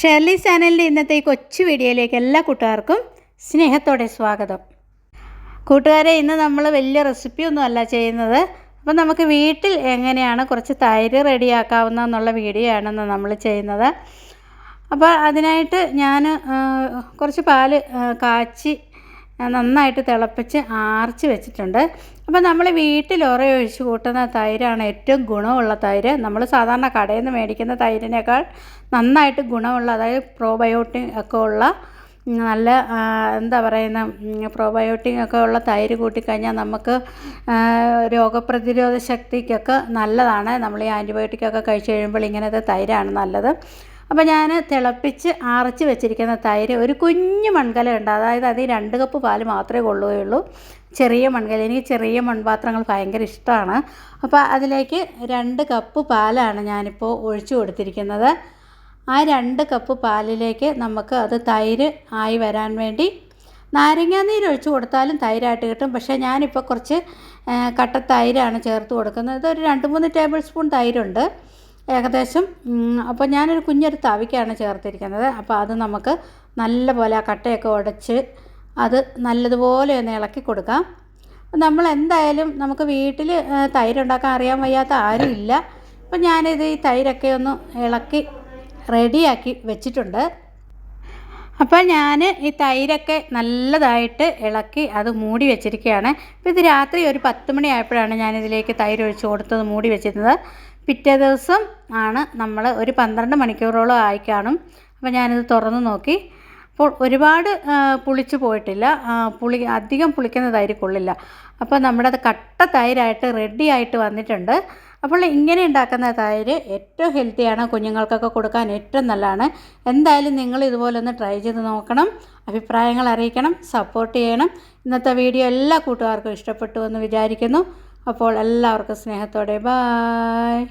Shirley ചാനലിന്റെ ഇന്നത്തെ ഈ കൊച്ചു വീഡിയോയിലേക്ക് എല്ലാ കൂട്ടുകാർക്കും സ്നേഹത്തോടെ സ്വാഗതം. കൂട്ടുകാരെ ഇന്ന് നമ്മൾ വലിയ റെസിപ്പിയൊന്നും അല്ല ചെയ്യുന്നത്. അപ്പം നമുക്ക് വീട്ടിൽ എങ്ങനെയാണ് കുറച്ച് തൈര് റെഡിയാക്കാവുന്ന എന്നുള്ള വീഡിയോ ആണെന്ന് നമ്മൾ ചെയ്യുന്നത്. അപ്പോൾ അതിനായിട്ട് ഞാൻ കുറച്ച് പാൽ കാച്ചി നന്നായിട്ട് തിളപ്പിച്ച് ആർച്ച് വെച്ചിട്ടുണ്ട്. അപ്പോൾ നമ്മൾ വീട്ടിൽ ഉറയൊഴിച്ച് കൂട്ടുന്ന തൈരാണ് ഏറ്റവും ഗുണമുള്ള തൈര്. നമ്മൾ സാധാരണ കടയിൽ നിന്ന് മേടിക്കുന്ന തൈരിനേക്കാൾ നന്നായിട്ട് ഗുണമുള്ള അതായത് പ്രോബയോട്ടിക് ഒക്കെ ഉള്ള നല്ല എന്താ പറയുന്ന പ്രോബയോട്ടിക് ഒക്കെ ഉള്ള തൈര് കൂട്ടിക്കഴിഞ്ഞാൽ നമുക്ക് രോഗപ്രതിരോധ ശക്തിക്കൊക്കെ നല്ലതാണ്. നമ്മൾ ഈ ആന്റിബയോട്ടിക് ഒക്കെ കഴിച്ച് കഴിയുമ്പോൾ ഇങ്ങനത്തെ തൈരാണ് നല്ലത്. അപ്പോൾ ഞാൻ തിളപ്പിച്ച് അരച്ച് വെച്ചിരിക്കുന്ന തൈര് ഒരു കുഞ്ഞു ഉണ്ട്. അതായത് അതിൽ രണ്ട് കപ്പ് പാൽ മാത്രമേ കൊള്ളുകയുള്ളൂ. ചെറിയ മൺകല. എനിക്ക് ചെറിയ മൺപാത്രങ്ങൾ ഭയങ്കര ഇഷ്ടമാണ്. അപ്പോൾ അതിലേക്ക് രണ്ട് കപ്പ് പാലാണ് ഞാനിപ്പോൾ ഒഴിച്ചു കൊടുത്തിരിക്കുന്നത്. ആ രണ്ട് കപ്പ് പാലിലേക്ക് നമുക്ക് അത് തൈര് ആയി വരാൻ വേണ്ടി നാരങ്ങാനീര് ഒഴിച്ച് കൊടുത്താലും തൈരായിട്ട് കിട്ടും. പക്ഷേ ഞാനിപ്പോൾ കുറച്ച് കട്ട തൈരാണ് ചേർത്ത് കൊടുക്കുന്നത്. ഒരു രണ്ട് മൂന്ന് ടേബിൾ സ്പൂൺ തൈരുണ്ട്. ഏകദേശം. അപ്പോൾ ഞാനൊരു കുഞ്ഞൊരു തവിക്കാണ് ചേർത്തിരിക്കുന്നത്. അപ്പോൾ അത് നമുക്ക് നല്ലപോലെ ആ കട്ടയൊക്കെ ഉടച്ച് അത് നല്ലതുപോലെ ഒന്ന് ഇളക്കി കൊടുക്കാം. നമ്മൾ എന്തായാലും നമുക്ക് വീട്ടിൽ തൈരുണ്ടാക്കാൻ അറിയാൻ വയ്യാത്ത ആരും ഇല്ല. അപ്പോൾ ഞാനിത് ഈ തൈരൊക്കെ ഒന്ന് ഇളക്കി റെഡിയാക്കി വെച്ചിട്ടുണ്ട്. അപ്പോൾ ഞാൻ ഈ തൈരൊക്കെ നല്ലതായിട്ട് ഇളക്കി അത് മൂടി വെച്ചിരിക്കുകയാണ്. അപ്പോൾ ഇത് രാത്രി ഒരു പത്ത് മണിയായപ്പോഴാണ് ഞാനിതിലേക്ക് തൈര് ഒഴിച്ച് കൊടുത്തത് മൂടി വെച്ചിരുന്നത്. പിറ്റേ ദിവസം ആണ് നമ്മൾ ഒരു പന്ത്രണ്ട് മണിക്കൂറോളം ആയി കാണും. അപ്പോൾ ഞാനിത് തുറന്ന് നോക്കി. അപ്പോൾ ഒരുപാട് പുളിച്ചു പോയിട്ടില്ല. പുളി അധികം പുളിക്കുന്ന തൈര് കൊള്ളില്ല. അപ്പോൾ നമ്മുടെ അത് കട്ട തൈരായിട്ട് റെഡി ആയിട്ട് വന്നിട്ടുണ്ട്. അപ്പോൾ ഇങ്ങനെ ഉണ്ടാക്കുന്ന തൈര് ഏറ്റവും ഹെൽത്തിയാണ് കുഞ്ഞുങ്ങൾക്കൊക്കെ കൊടുക്കാൻ ഏറ്റവും നല്ലതാണ്. എന്തായാലും നിങ്ങൾ ഇതുപോലെ ഒന്ന് ട്രൈ ചെയ്ത് നോക്കണം. അഭിപ്രായങ്ങൾ അറിയിക്കണം. സപ്പോർട്ട് ചെയ്യണം. ഇന്നത്തെ വീഡിയോ എല്ലാ കൂട്ടുകാർക്കും ഇഷ്ടപ്പെട്ടു എന്ന് വിചാരിക്കുന്നു. അപ്പോൾ എല്ലാവർക്കും സ്നേഹത്തോടെ. ബായ്